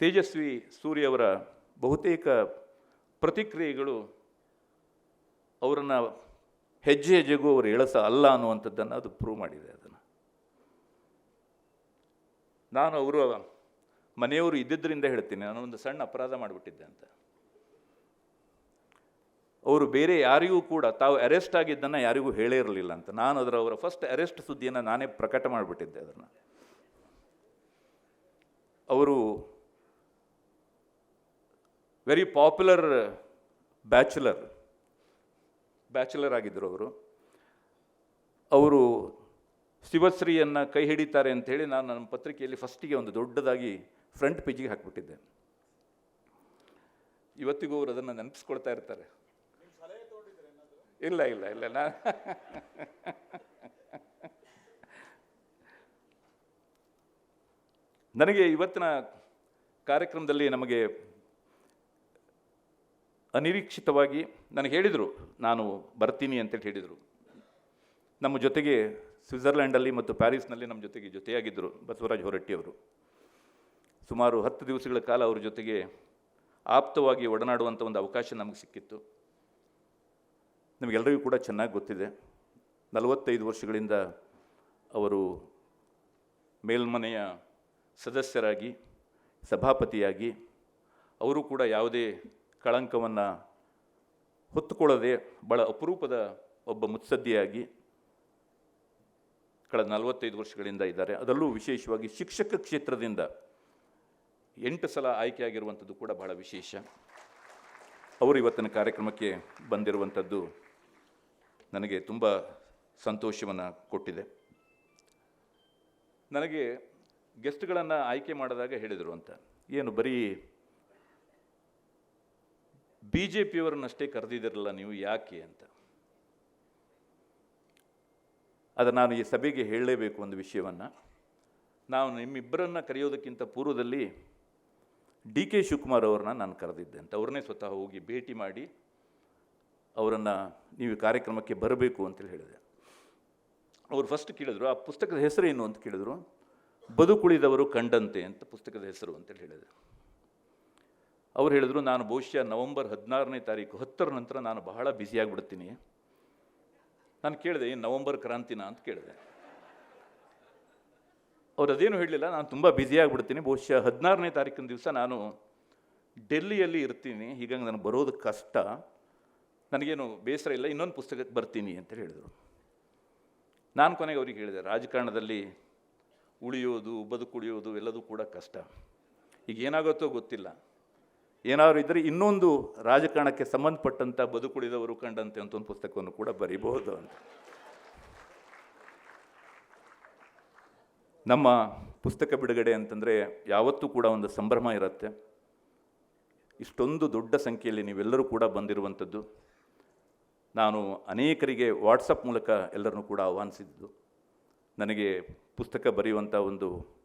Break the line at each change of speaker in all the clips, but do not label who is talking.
ತೇಜಸ್ವಿ ಸೂರ್ಯವರ ಬಹುತೇಕ ಪ್ರತಿಕ್ರಿಯೆಗಳು ಅವರನ್ನು ಹೆಜ್ಜೆ ಹೆಜ್ಜೆಗೂ ಅವರು ಎಳಸ ಅಲ್ಲ ಅನ್ನುವಂಥದ್ದನ್ನು ಅದು ಪ್ರೂವ್ ಮಾಡಿದೆ ಅದನ್ನು. ನಾನು ಅವರು ಮನೆಯವರು ಇದ್ದಿದ್ದರಿಂದ ಹೇಳ್ತೀನಿ, ನಾನು ಒಂದು ಸಣ್ಣ ಅಪರಾಧ ಮಾಡಿಬಿಟ್ಟಿದ್ದೆ ಅಂತ. ಅವರು ಬೇರೆ ಯಾರಿಗೂ ಕೂಡ ತಾವು ಅರೆಸ್ಟ್ ಆಗಿದ್ದನ್ನು ಯಾರಿಗೂ ಹೇಳೇ ಇರಲಿಲ್ಲ ಅಂತ. ನಾನು ಅದರ ಅವರ ಫಸ್ಟ್ ಅರೆಸ್ಟ್ ಸುದ್ದಿಯನ್ನು ನಾನೇ ಪ್ರಕಟ ಮಾಡಿಬಿಟ್ಟಿದ್ದೆ ಅದನ್ನು. ಅವರು ವೆರಿ ಪಾಪ್ಯುಲರ್ ಬ್ಯಾಚುಲರ್ ಬ್ಯಾಚುಲರ್ ಆಗಿದ್ದರು ಅವರು. ಅವರು ಶಿವಶ್ರೀಯನ್ನು ಕೈ ಹಿಡಿತಾರೆ ಅಂಥೇಳಿ ನಾನು ನನ್ನ ಪತ್ರಿಕೆಯಲ್ಲಿ ಫಸ್ಟಿಗೆ ಒಂದು ದೊಡ್ಡದಾಗಿ ಫ್ರಂಟ್ ಪೇಜಿಗೆ ಹಾಕಿಬಿಟ್ಟಿದ್ದೆ. ಇವತ್ತಿಗೂ ಅವರು ಅದನ್ನು ನೆನಪಿಸ್ಕೊಳ್ತಾ ಇರ್ತಾರೆ. ಇಲ್ಲ ಇಲ್ಲ ಇಲ್ಲ, ನಾ ನನಗೆ ಇವತ್ತಿನ ಕಾರ್ಯಕ್ರಮದಲ್ಲಿ ನಮಗೆ ಅನಿರೀಕ್ಷಿತವಾಗಿ ನನಗೆ ಹೇಳಿದರು, ನಾನು ಬರ್ತೀನಿ ಅಂತೇಳಿ ಹೇಳಿದರು. ನಮ್ಮ ಜೊತೆಗೆ ಸ್ವಿಟ್ಜರ್ಲ್ಯಾಂಡಲ್ಲಿ ಮತ್ತು ಪ್ಯಾರಿಸ್ನಲ್ಲಿ ನಮ್ಮ ಜೊತೆಗೆ ಜೊತೆಯಾಗಿದ್ದರು ಬಸವರಾಜ್ ಹೊರಟ್ಟಿಯವರು ಸುಮಾರು ಹತ್ತು ದಿವಸಗಳ ಕಾಲ ಅವ್ರ ಜೊತೆಗೆ ಆಪ್ತವಾಗಿ ಒಡನಾಡುವಂಥ ಒಂದು ಅವಕಾಶ ನಮಗೆ ಸಿಕ್ಕಿತ್ತು. ನಮಗೆಲ್ಲರಿಗೂ ಕೂಡ ಚೆನ್ನಾಗಿ ಗೊತ್ತಿದೆ. ನಲವತ್ತೈದು ವರ್ಷಗಳಿಂದ ಅವರು ಮೇಲ್ಮನೆಯ ಸದಸ್ಯರಾಗಿ, ಸಭಾಪತಿಯಾಗಿ, ಅವರು ಕೂಡ ಯಾವುದೇ ಕಳಂಕವನ್ನು ಹೊತ್ತುಕೊಳ್ಳದೆ ಭಾಳ ಅಪರೂಪದ ಒಬ್ಬ ಮುತ್ಸದ್ದಿಯಾಗಿ ಕಳೆದ ನಲವತ್ತೈದು ವರ್ಷಗಳಿಂದ ಇದ್ದಾರೆ. ಅದರಲ್ಲೂ ವಿಶೇಷವಾಗಿ ಶಿಕ್ಷಕ ಕ್ಷೇತ್ರದಿಂದ ಎಂಟು ಸಲ ಆಯ್ಕೆಯಾಗಿರುವಂಥದ್ದು ಕೂಡ ಬಹಳ ವಿಶೇಷ. ಅವರು ಇವತ್ತಿನ ಕಾರ್ಯಕ್ರಮಕ್ಕೆ ಬಂದಿರುವಂಥದ್ದು ನನಗೆ ತುಂಬ ಸಂತೋಷವನ್ನು ಕೊಟ್ಟಿದೆ. ನನಗೆ ಗೆಸ್ಟ್ಗಳನ್ನು ಆಯ್ಕೆ ಮಾಡಿದಾಗ ಹೇಳಿದರು ಅಂತ. ಏನು ಬರೀ ಬಿ ಜೆ ಪಿಯವರನ್ನಷ್ಟೇ ಕರೆದಿದ್ದಿರಲ್ಲ ನೀವು ಯಾಕೆ ಅಂತ? ಅದು ನಾನು ಈ ಸಭೆಗೆ ಹೇಳಲೇಬೇಕು ಒಂದು ವಿಷಯವನ್ನು. ನಾವು ನಿಮ್ಮಿಬ್ಬರನ್ನು ಕರೆಯೋದಕ್ಕಿಂತ ಪೂರ್ವದಲ್ಲಿ ಡಿ ಕೆ ಶಿವಕುಮಾರ್ ಅವ್ರನ್ನ ನಾನು ಕರೆದಿದ್ದೆ ಅಂತ. ಅವ್ರನ್ನೇ ಸ್ವತಃ ಹೋಗಿ ಭೇಟಿ ಮಾಡಿ ಅವರನ್ನು ನೀವು ಕಾರ್ಯಕ್ರಮಕ್ಕೆ ಬರಬೇಕು ಅಂತೇಳಿ ಹೇಳಿದೆ. ಅವರು ಫಸ್ಟ್ ಕೇಳಿದ್ರು, ಆ ಪುಸ್ತಕದ ಹೆಸರೇನು ಅಂತ ಕೇಳಿದ್ರು, ಬದುಕುಳಿದವರು ಕಂಡಂತೆ ಅಂತ ಪುಸ್ತಕದ ಹೆಸರು ಅಂತೇಳಿ ಹೇಳಿದೆ. ಅವ್ರು ಹೇಳಿದ್ರು, ನಾನು ಬಹುಶಃ ನವಂಬರ್ ಹದಿನಾರನೇ ತಾರೀಕು ಹತ್ತರ ನಂತರ ನಾನು ಬಹಳ ಬ್ಯುಸಿಯಾಗಿಬಿಡ್ತೀನಿ ನಾನು ಕೇಳಿದೆ, ಏನು ನವಂಬರ್ ಕ್ರಾಂತಿನ? ಅಂತ ಕೇಳಿದೆ. ಅವ್ರು ಅದೇನು ಹೇಳಲಿಲ್ಲ, ನಾನು ತುಂಬ ಬ್ಯುಸಿಯಾಗಿಬಿಡ್ತೀನಿ ಬಹುಶಃ ಹದಿನಾರನೇ ತಾರೀಕಿನ ದಿವಸ ನಾನು ಡೆಲ್ಲಿಯಲ್ಲಿ ಇರ್ತೀನಿ, ಹೀಗಾಗಿ ನನಗೆ ಬರೋದು ಕಷ್ಟ, ನನಗೇನು ಬೇಸರ ಇಲ್ಲ, ಇನ್ನೊಂದು ಪುಸ್ತಕಕ್ಕೆ ಬರ್ತೀನಿ, ಅಂತ ಹೇಳಿದರು. ನಾನು ಕೊನೆಗೆ ಅವ್ರಿಗೆ ಹೇಳಿದೆ, ರಾಜಕಾರಣದಲ್ಲಿ ಉಳಿಯೋದು ಬದುಕುಳಿಯೋದು ಎಲ್ಲದೂ ಕೂಡ ಕಷ್ಟ. ಈಗ ಏನಾಗುತ್ತೋ ಗೊತ್ತಿಲ್ಲ. ಏನಾದರೂ ಇದ್ದರೆ ಇನ್ನೊಂದು ರಾಜಕಾರಣಕ್ಕೆ ಸಂಬಂಧಪಟ್ಟಂಥ ಬದುಕುಳಿದವರು ಕಂಡಂತೆ ಅಂತ ಒಂದು ಪುಸ್ತಕವನ್ನು ಕೂಡ ಬರೀಬಹುದು ಅಂತ. ನಮ್ಮ ಪುಸ್ತಕ ಬಿಡುಗಡೆ ಅಂತಂದರೆ ಯಾವತ್ತೂ ಕೂಡ ಒಂದು ಸಂಭ್ರಮ ಇರುತ್ತೆ. ಇಷ್ಟೊಂದು ದೊಡ್ಡ ಸಂಖ್ಯೆಯಲ್ಲಿ ನೀವೆಲ್ಲರೂ ಕೂಡ ಬಂದಿರುವಂಥದ್ದು. ನಾನು ಅನೇಕರಿಗೆ ವಾಟ್ಸಪ್ ಮೂಲಕ ಎಲ್ಲರನ್ನೂ ಕೂಡ ಆಹ್ವಾನಿಸಿದ್ದು. ನನಗೆ ಪುಸ್ತಕ ಬರೆಯುವಂಥ ಒಂದು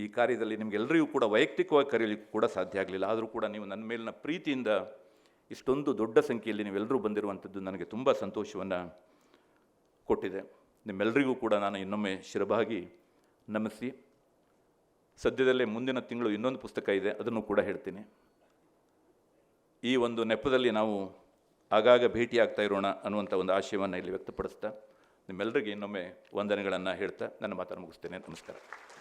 ಈ ಕಾರ್ಯದಲ್ಲಿ ನಿಮಗೆಲ್ಲರಿಗೂ ಕೂಡ ವೈಯಕ್ತಿಕವಾಗಿ ಕರೆಯಲಿಕ್ಕೆ ಕೂಡ ಸಾಧ್ಯ ಆಗಲಿಲ್ಲ. ಆದರೂ ಕೂಡ ನೀವು ನನ್ನ ಮೇಲಿನ ಪ್ರೀತಿಯಿಂದ ಇಷ್ಟೊಂದು ದೊಡ್ಡ ಸಂಖ್ಯೆಯಲ್ಲಿ ನೀವೆಲ್ಲರೂ ಬಂದಿರುವಂಥದ್ದು ನನಗೆ ತುಂಬ ಸಂತೋಷವನ್ನು ಕೊಟ್ಟಿದೆ. ನಿಮ್ಮೆಲ್ಲರಿಗೂ ಕೂಡ ನಾನು ಇನ್ನೊಮ್ಮೆ ಶಿರಭಾಗಿ ನಮಿಸಿ. ಸದ್ಯದಲ್ಲೇ ಮುಂದಿನ ತಿಂಗಳು ಇನ್ನೊಂದು ಪುಸ್ತಕ ಇದೆ, ಅದನ್ನು ಕೂಡ ಹೇಳ್ತೀನಿ. ಈ ಒಂದು ನೆಪದಲ್ಲಿ ನಾವು ಆಗಾಗ ಭೇಟಿ ಆಗ್ತಾ ಇರೋಣ ಅನ್ನುವಂಥ ಒಂದು ಆಶಯವನ್ನು ಇಲ್ಲಿ ವ್ಯಕ್ತಪಡಿಸ್ತಾ ನಿಮ್ಮೆಲ್ಲರಿಗೆ ಇನ್ನೊಮ್ಮೆ ವಂದನೆಗಳನ್ನು ಹೇಳ್ತಾ ನನ್ನ ಮಾತನ್ನು ಮುಗಿಸ್ತೇನೆ. ನಮಸ್ಕಾರ.